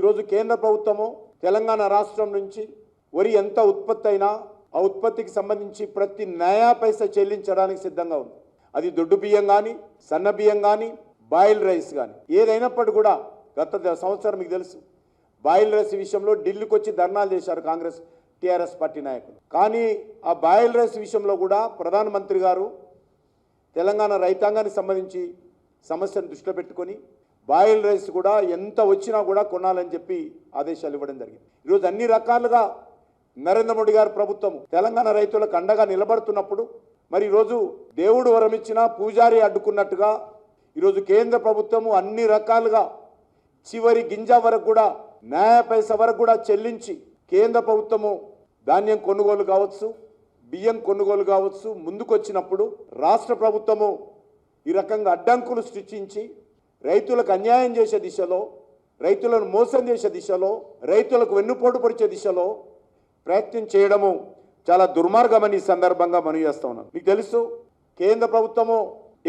ఈరోజు కేంద్ర ప్రభుత్వము తెలంగాణ రాష్ట్రం నుంచి వరి ఎంత ఉత్పత్తి అయినా ఆ ఉత్పత్తికి సంబంధించి ప్రతి నయా పైసా చెల్లించడానికి సిద్ధంగా ఉంది. అది దొడ్డు బియ్యం కానీ సన్న బియ్యం కానీ బాయిల్ రైస్ కానీ ఏదైనప్పటికీ కూడా గత సంవత్సరం మీకు తెలుసు బాయిల్ రైస్ విషయంలో ఢిల్లీకి వచ్చి ధర్నాలు చేశారు కాంగ్రెస్ టీఆర్ఎస్ పార్టీ నాయకులు. కానీ ఆ బాయిల్ రైస్ విషయంలో కూడా ప్రధానమంత్రి గారు తెలంగాణ రైతాంగానికి సంబంధించి సమస్యను దృష్టిలో పెట్టుకొని బాయిల్ రైస్ కూడా ఎంత వచ్చినా కూడా కొనాలని చెప్పి ఆదేశాలు ఇవ్వడం జరిగింది. ఈరోజు అన్ని రకాలుగా నరేంద్ర మోడీ గారి ప్రభుత్వం తెలంగాణ రైతులకు అండగా నిలబడుతున్నప్పుడు మరి ఈరోజు దేవుడు వరమిచ్చిన పూజారి అడ్డుకున్నట్టుగా ఈరోజు కేంద్ర ప్రభుత్వము అన్ని రకాలుగా చివరి గింజ వరకు కూడా న్యాయ పైస వరకు కూడా చెల్లించి కేంద్ర ప్రభుత్వము ధాన్యం కొనుగోలు కావచ్చు బియ్యం కొనుగోలు కావచ్చు ముందుకొచ్చినప్పుడు రాష్ట్ర ప్రభుత్వము ఈ రకంగా అడ్డంకులు సృష్టించి రైతులకు అన్యాయం చేసే దిశలో రైతులను మోసం చేసే దిశలో రైతులకు వెన్నుపోటు పరిచే దిశలో ప్రయత్నం చేయడము చాలా దుర్మార్గమని ఈ సందర్భంగా మనం చేస్తా ఉన్నాం. మీకు తెలుసు కేంద్ర ప్రభుత్వము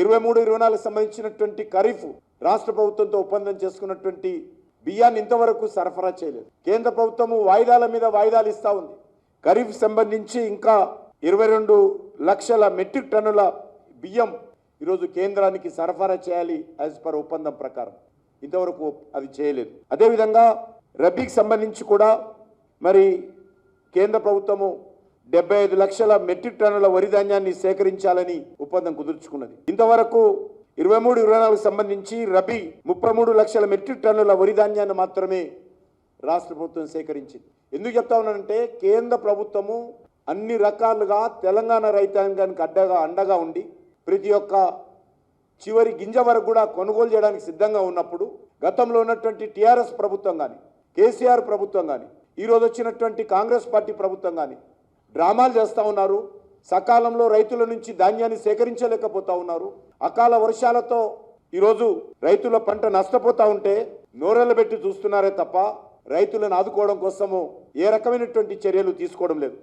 ఇరవై మూడు ఇరవై నాలుగు సంబంధించినటువంటి ఖరీఫ్ రాష్ట్ర ప్రభుత్వంతో ఒప్పందం చేసుకున్నటువంటి బియ్యాన్ని ఇంతవరకు సరఫరా చేయలేదు. కేంద్ర ప్రభుత్వము వాయిదాల మీద వాయిదాలు ఇస్తూ ఉంది. ఖరీఫ్ సంబంధించి ఇంకా ఇరవై రెండు లక్షల మెట్రిక్ టన్నుల బియ్యం ఈరోజు కేంద్రానికి సరఫరా చేయాలి యాజ్ పర్ ఒప్పందం ప్రకారం. ఇంతవరకు అది చేయలేదు. అదేవిధంగా రబీకి సంబంధించి కూడా మరి కేంద్ర ప్రభుత్వము డెబ్బై ఐదు లక్షల మెట్రిక్ టన్నుల వరి ధాన్యాన్ని సేకరించాలని ఒప్పందం కుదుర్చుకున్నది. ఇంతవరకు ఇరవై మూడు ఇరవై నాలుగు సంబంధించి రబీ ముప్పై మూడు లక్షల మెట్రిక్ టన్నుల వరి ధాన్యాన్ని మాత్రమే రాష్ట్ర ప్రభుత్వం సేకరించింది. ఎందుకు చెప్తా ఉన్నానంటే కేంద్ర ప్రభుత్వము అన్ని రకాలుగా తెలంగాణ రైతాంగానికి అడ్డగా అండగా ఉండి ప్రతి ఒక్క చివరి గింజ వరకు కూడా కొనుగోలు చేయడానికి సిద్ధంగా ఉన్నప్పుడు గతంలో ఉన్నటువంటి టీఆర్ఎస్ ప్రభుత్వం కానీ కేసీఆర్ ప్రభుత్వం కానీ ఈరోజు వచ్చినటువంటి కాంగ్రెస్ పార్టీ ప్రభుత్వం కానీ డ్రామాలు చేస్తూ ఉన్నారు. సకాలంలో రైతుల నుంచి ధాన్యాన్ని సేకరించలేకపోతా ఉన్నారు. అకాల వర్షాలతో ఈరోజు రైతుల పంట నష్టపోతూ ఉంటే నోరెళ్ళ పెట్టి చూస్తున్నారే తప్ప రైతులను ఆదుకోవడం కోసము ఏ రకమైనటువంటి చర్యలు తీసుకోవడం లేదు.